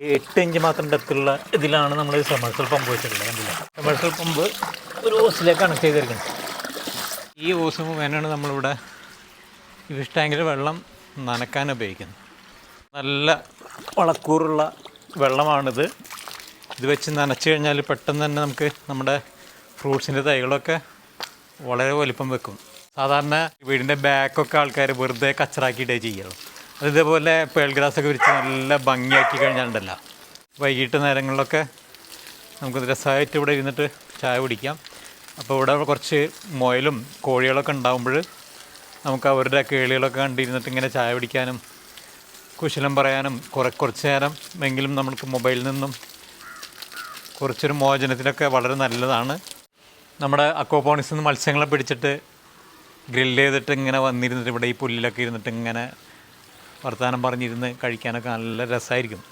എട്ട് ഇഞ്ച് മാത്രം ഡെപ്തിലുള്ള ഇതിലാണ് നമ്മൾ സെമേഴ്സൽ പമ്പ് വെച്ചിട്ടുള്ളത് കണ്ടില്ല? പമ്പ് ഒരു ഓസിലേക്ക് കണക്ട് ചെയ്തിരിക്കുന്നത് ഈ ഓസ് മുഖേനയാണ് നമ്മളിവിടെ ഫിഷ് ടാങ്കിൽ വെള്ളം നനക്കാൻ ഉപയോഗിക്കുന്നത്. നല്ല വളക്കൂറുള്ള വെള്ളമാണിത്. ഇത് വെച്ച് നനച്ച് കഴിഞ്ഞാൽ പെട്ടെന്ന് തന്നെ നമുക്ക് നമ്മുടെ ഫ്രൂട്ട്സിന്റെ തൈകളൊക്കെ വളരെ വലിപ്പം വെക്കും. സാധാരണ വീടിന്റെ ബാക്കൊക്കെ ആൾക്കാർ വെറുതെ കച്ചറാക്കിയിട്ടേ ചെയ്യുള്ളൂ. ഇതേപോലെ പേൾ ഒക്കെ വിരിച്ച് നല്ല ഭംഗിയാക്കി കഴിഞ്ഞാലുണ്ടല്ലോ. വൈകിട്ട് നേരങ്ങളിലൊക്കെ നമുക്ക് രസമായിട്ട് ഇവിടെ ഇരുന്നിട്ട് ചായ കുടിക്കാം. അപ്പോൾ ഇവിടെ കുറച്ച് മുയലും കോഴികളൊക്കെ ഉണ്ടാകുമ്പോൾ നമുക്ക് അവരുടെ കേളികളൊക്കെ കണ്ടിരുന്നിട്ട് ഇങ്ങനെ ചായ പിടിക്കാനും കുശലം പറയാനും കുറെ കുറച്ച് നേരം എങ്കിലും നമുക്ക് മൊബൈലിൽ നിന്നും കുറച്ചൊരു മോചനത്തിനൊക്കെ വളരെ നല്ലതാണ്. നമ്മുടെ അക്വാപോണിക്സിൽ നിന്ന് മത്സ്യങ്ങളെ പിടിച്ചിട്ട് ഗ്രില്ല് ചെയ്തിട്ട് ഇങ്ങനെ വന്നിരുന്നിട്ട് ഇവിടെ ഈ പുല്ലിലൊക്കെ ഇരുന്നിട്ട് ഇങ്ങനെ വർത്തമാനം പറഞ്ഞിരുന്ന് കഴിക്കാനൊക്കെ നല്ല രസമായിരിക്കും.